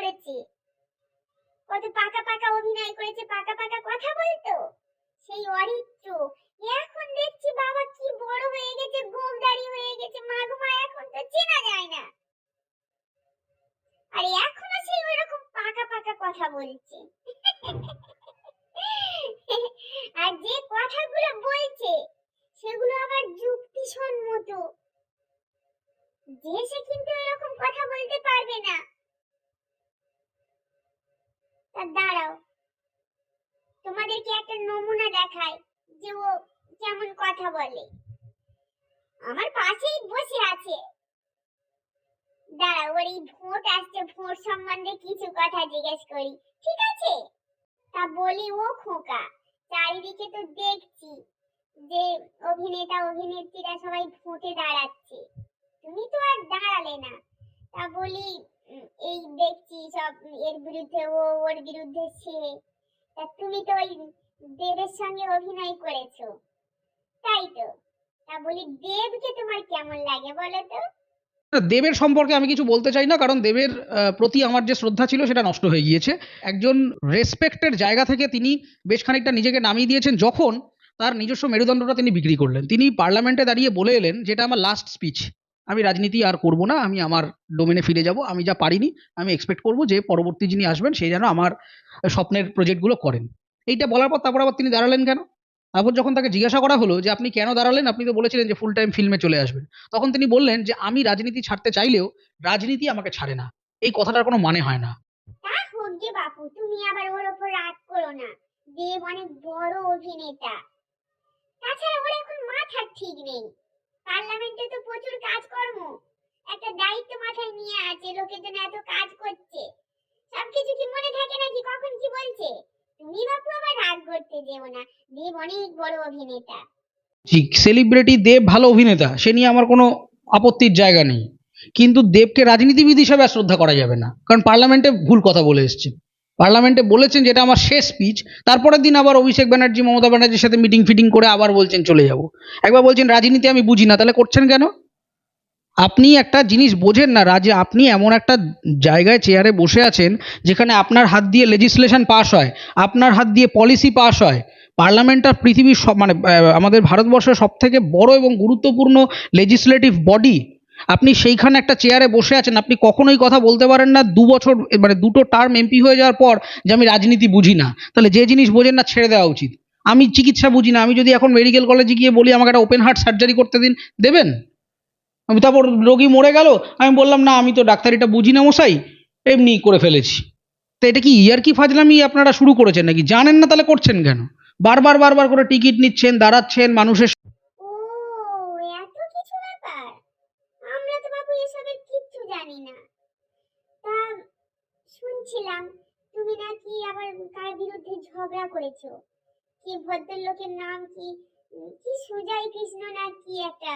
করেছে। কত পাকা পাকা অভিনয় করেছে, পাকা পাকা কথা বলতো? সেই অরিত্র। এখন দেখছি বাবা কি বড় হয়ে গেছে গোমদারি হয়ে গেছে। মাগুমা এখন তো চেনা যায় না। আর এখনও সেই ওরকম পাকা পাকা কথা বলছে। আর যে কথাগুলো বলছে, সেগুলো আবার যুক্তিসম্মত। যে সে কিন্তু এরকম কথা বলতে পারবে না। তা দাঁড়াও। তোমাদেরকে একটা নমুনা যে ও কেমন কথা বলে। আমার পাশেই বসে আছে। দাঁড়াও, ওর এই ভোট আসছে, ভোট সম্বন্ধে কিছু কথা জিজ্ঞেস করি, ঠিক আছে? তা বলি ও খোকা, চারিদিকে তো দেখছি যে অভিনেতা, অভিনেত্রীরা সবাই ভোটে দাঁড়াচ্ছে। তুমি তো আর দাঁড়ালে না। তা বলি এই দেখছি সব এর বিরুদ্ধে ও ওর বিরুদ্ধে সে। তুমি তো ওই দেবের সঙ্গে অভিনয় করেছ। তাই তো। তা বলি, দেবকে তোমার কেমন লাগে বলো তো? দেবের সম্পর্কে আমি কিছু বলতে চাই না, কারণ দেবের প্রতি আমার যে শ্রদ্ধা ছিল সেটা নষ্ট হয়ে গিয়েছে। একজন রেসপেক্টের জায়গা থেকে তিনি বেশ খানিকটা নিজেকে নামিয়ে দিয়েছেন যখন তার নিজস্ব মেরুদণ্ডটা তিনি বিক্রি করলেন। তিনি পার্লামেন্টে দাঁড়িয়ে বলে এলেন, যেটা আমার লাস্ট স্পিচ আমি রাজনীতি আর করব না, আমি আমার ডোমেনে ফিরে যাব, আমি যা পারিনি, আমি এক্সপেক্ট করব যে পরবর্তী যিনি আসবেন সেই যেন আমার স্বপ্নের প্রজেক্টগুলো করেন। এইটা বলার পর তারপর আবার তিনি দাঁড়ালেন কেন? তারপর যখন তাকে জিজ্ঞাসা করা হলো যে, আপনি কেন দাঁড়ালেন? আপনি তো বলেছিলেন যে ফুল টাইম ফিল্মে চলে আসবেন। তখন তিনি বললেন যে, আমি রাজনীতি ছাড়তে চাইলেও রাজনীতি আমাকে ছাড়ে না। এই কথাটার কোনো মানে হয় না। না। দেব অনেক বড় অভিনেতা। তাছাড়া ওর এখন মাথার ঠিক নেই। পার্লামেন্টে তো প্রচুর কাজকর্ম। একটা দায়িত্ব মাথায় নিয়ে আছে, লোকের জন্য এত কাজ করছে। সবকিছু কি মনে থাকে নাকি? কখন কি বলছে? তুমি বাপু আবার রাগ করতে না। দেব অনেক বড় অভিনেতা। ঠিক সেলিব্রিটি দেব ভালো অভিনেতা, সে নিয়ে আমার কোনো আপত্তির জায়গা নেই। কিন্তু দেবকে রাজনীতিবিদ হিসাবে শ্রদ্ধা করা যাবে না। কারণ পার্লামেন্টে ভুল কথা বলে এসেছেন পার্লামেন্টে বলেছেন যেটা আমার শেষ স্পিচ তারপরের দিন আবার অভিষেক ব্যানার্জি, মমতা ব্যানার্জির সাথে মিটিং ফিটিং করে আবার বলছেন চলে যাব। একবার বলছেন, রাজনীতি আমি বুঝি না, তাহলে করছেন কেন? আপনি একটা জিনিস বোঝেন না, রাজে, আপনি এমন একটা জায়গায় চেয়ারে বসে আছেন, যেখানে আপনার হাত দিয়ে লেজিসলেশন পাস হয়, আপনার হাত দিয়ে পলিসি পাস হয়। পার্লামেন্টটা পৃথিবীর সব মানে আমাদের ভারতবর্ষের সব থেকে বড় এবং গুরুত্বপূর্ণ লেজিসলেটিভ বডি আপনি সেইখানে একটা চেয়ারে বসে আছেন, আপনি কখনোই কথা বলতে পারেন না। দু বছর মানে দুটো টার্ম এমপি হয়ে যাওয়ার পর যে আমি রাজনীতি বুঝি না। তাহলে যে জিনিস বোঝেন না, ছেড়ে দেওয়া উচিত। আমি চিকিৎসা বুঝি না, আমি যদি এখন মেডিকেল কলেজে গিয়ে বলি, আমাকে একটা ওপেন হার্ট সার্জারি করতে দিন, দেবেন? আমি তারপর রোগী মরে গেল, আমি বললাম, না, আমি তো ডাক্তারিটা বুঝি না মশাই, এমনি করে ফেলেছি। তো এটা কি ইয়ার কি ফাজলামি আপনারা শুরু করেছেন নাকি? জানেন না তাহলে করছেন কেন? বারবার বারবার করে টিকিট নিচ্ছেন, দাঁড়াচ্ছেন, মানুষের ও এত কিছু ব্যাপার আমরা তো বাবু এসবের কিচ্ছু জানি না তা শুনছিলাম তুমি নাকি আবার কার বিরুদ্ধে ঝগড়া করেছ? কি ভদ্রলোকের নাম কি কি সুজয় কৃষ্ণ না কি একটা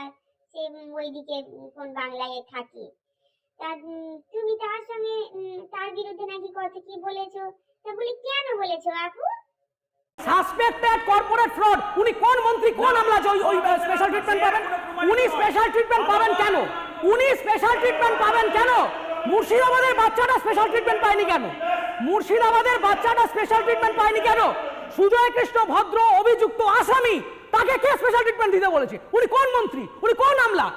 সে ওইদিকে কোন বাংলায় থাকে? তা তুমি তার সঙ্গে তার বিরুদ্ধে নাকি কত কি বলেছ? তা বলি কেন বলেছ আপু সাসপেক্টেড কর্পোরেট ফ্রড উনি কোন মন্ত্রী কোন আমলা ওই ওই স্পেশাল ট্রিটমেন্ট পাবেন? উনি স্পেশাল ট্রিটমেন্ট পাবেন কেন? উনি স্পেশাল ট্রিটমেন্ট পাবেন কেন? মুর্শিদাবাদের বাচ্চাটা স্পেশাল ট্রিটমেন্ট পায়নি কেন? মুর্শিদাবাদের বাচ্চাটা স্পেশাল ট্রিটমেন্ট পায়নি কেন? সুজয় কৃষ্ণ ভদ্র অভিযুক্ত আসামি, তাকে কে স্পেশাল ট্রিটমেন্ট দিতে বলেছে? উনি কোন মন্ত্রী? উনি কোন আমলা?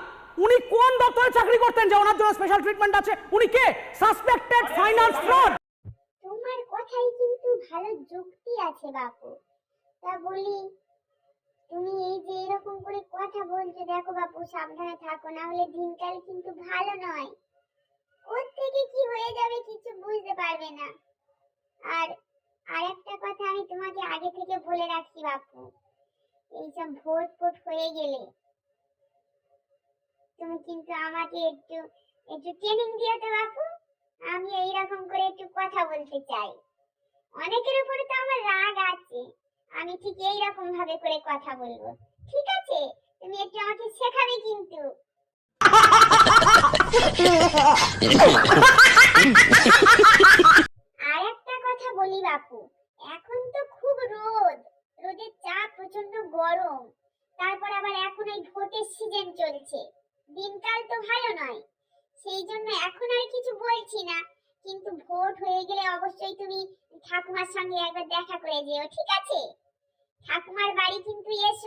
উনি কোন দপ্তরে চাকরি করতেন যে ওনার জন্য স্পেশাল ট্রিটমেন্ট আছে? উনি কে? সাসপেক্টেড ফাইন্যান্স ফ্রড তোমার কথাই কিন্তু ভালো যুক্তি আছে বাপু। তা বলি, তুমি এই যে এরকম করে কথা বলছো, দেখো বাপু, সাবধানে থাকো, না হলে দিনকাল কিন্তু ভালো নয়। ওর থেকে কি হয়ে যাবে কিছু বুঝতে পারবে না। আর আর একটা কথা আমি তোমাকে আগে থেকে বলে রাখছি বাপু এইসব ভোট ফোট হয়ে গেলে তুমি কিন্তু আমাকে একটু একটু ট্রেনিং দিও তো বাপু। আমি এইরকম করে একটু কথা বলতে চাই। অনেকের উপরে তো আমার রাগ আছে, আমি ঠিক এইরকম ভাবে করে কথা বলব। ঠিক আছে? তুমি একটু আমাকে শেখাবে কিন্তু। আর কথা বলি বাপু, এখন তো খুব রোদ, রোদের চাপ প্রচণ্ড গরম, তারপর আবার এখন এই ভোটের সিজন চলছে, দিনকাল তো ভালো নয়, সেই জন্য এখন আর কিছু বলছি না, কিন্তু ভোট হয়ে গেলে অবশ্যই তুমি ঠাকুমার সঙ্গে একবার দেখা করে যেও, ঠিক আছে? ঠাকুমার বাড়ি কিন্তু এসো